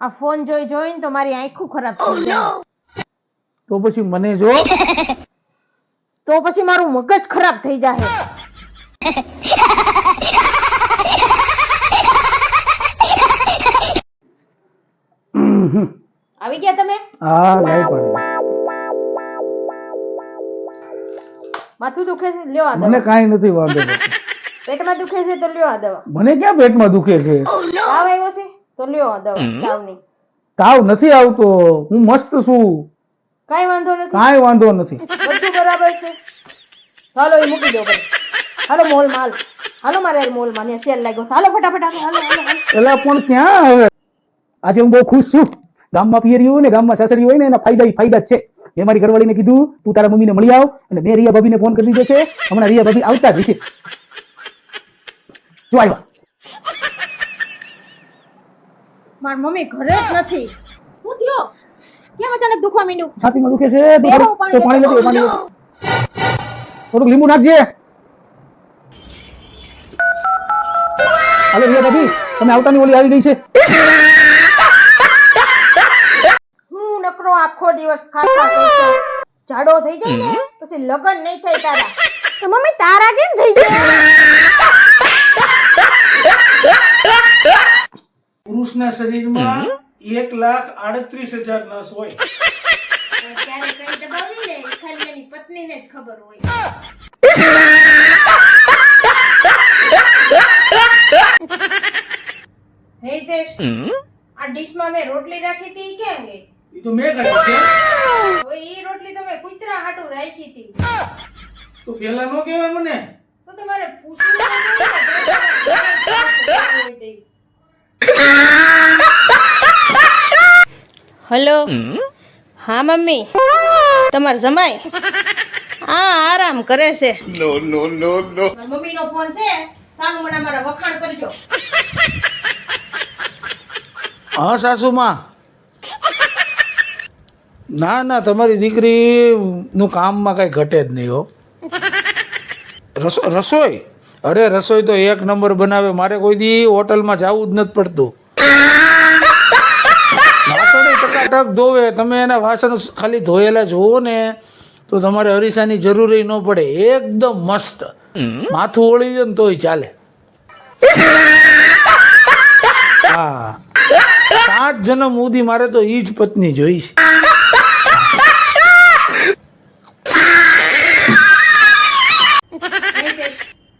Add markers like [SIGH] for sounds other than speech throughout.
આ ફોન જોઈ જોઈને તો મારી આંખો ખરાબ થઈ જાય. તો પછી મને જો. [LAUGHS] તો પછી મારું મગજ ખરાબ થઈ જાય [LAUGHS] આવી ગયા તમે? હા લાઈ પડે. માથું દુખે છે? લ્યો આ મને કાઈ નથી વાંધો. [LAUGHS] પેટમાં દુખે છે તો લ્યો આ દવા. મને ક્યાં પેટમાં દુખે છે? તાવ આવ્યો છે? તો લ્યો દવા તાવની તાવ નથી આવતો. હું મસ્ત છું. કાંઈ વાંધો નથી. કાંઈ વાંધો નથી. બધું બરાબર છે. હાલો એ મૂકી દો હાલો મોલ માલ હાલો મારે મોલમાં સેલ લાગ્યો હાલો ફટાફટ હાલો હાલો હાલો. પણ ક્યાં હવે? આજે હું બહુ ખુશ છું. ગામમાં પિયરી હોય ને ગામમાં સાસરી હોય ને એના ફાયદા ઈ ફાયદા જ છે. મેં મારી ઘરવાળીને કીધું તું તારા મમ્મીને મળી આવ. અને મેં રિયા ભાભીને ફોન કરી દીધો છે. હમણાં રિયા ભાભી આવતા જ છે જો આવ્યા. મારી મમ્મી ઘરે જ નથી. હું થયો? કેમ અચાનક દુખવા માંડ્યું? છાતીમાં દુખે છે તો તો પાણી લેતો. પાણી લેતો. થોડુંક લીંબુ નાખજે. હાલો રિયા ભાભી તમે આવતાની ઓલી આવી ગઈ છે. હું નકરો આખો દિવસ ખાતા કરતો. જાડો થઈ જાય ને પછી લગન નહીં થાય તારા. તો મમ્મી તારા કેમ થઈ ગયા પુરુષના શરીરમાં એક લાખ આડત્રીસ હજાર નસ હોય ત્યારે કઈ દબાવવી ને ખાલી એની પત્નીને જ ખબર હોય આ ડીશમાં મેં રોટલી રાખી હતી કે ગઈ એ તો મેં કાઢી છે ઈ રોટલી તમે કુતરા હાટુ રાખી હતી તો પેલા નો કહેવાય મને તો તમારે પૂછવું. હલો? હા મમ્મી. તમાર જમાય હા આરામ કરે છે. મારા મમ્મીનો ફોન છે. સાનું મને મારા વખાણ કરજો. હા સાસુમાં. ના ના તમારી દીકરી નું કામમાં કઈ ઘટે જ નહીં હો. રસો રસોઈ? અરે રસોઈ તો એક નંબર બનાવે. મારે કોઈ દી હોટલમાં જવું જ નથી પડતું. વાસણ ધોવે તમે એના વાસણ ખાલી ધોયેલા જુઓ ને તો તમારે અરીસાની જરૂર ન પડે. એકદમ મસ્ત. માથું ઓળી જાય ને તોય ચાલે. હા. સાત જન્મ સુધી મારે તો ઈ જ પત્ની જોઈ છે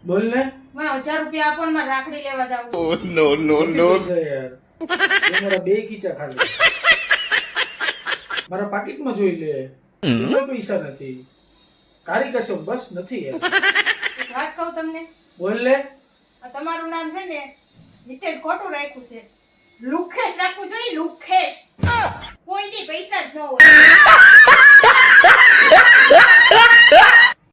બોલ ને. મને હજાર રૂપિયા આપો ને રાખડી લેવા જાવ. મારા બે ખીચા ખાલી. મારા પાકીટમાં જોઈ લે. એમાં પૈસા નથી. તારી કસમ બસ નથી યાર. વાત કહું તમને? બોલ લે. તમારું નામ છે ને નિતેશ ખોટું રાખ્યું છે. લુખેશ રાખવું જોઈએ લુખેશ.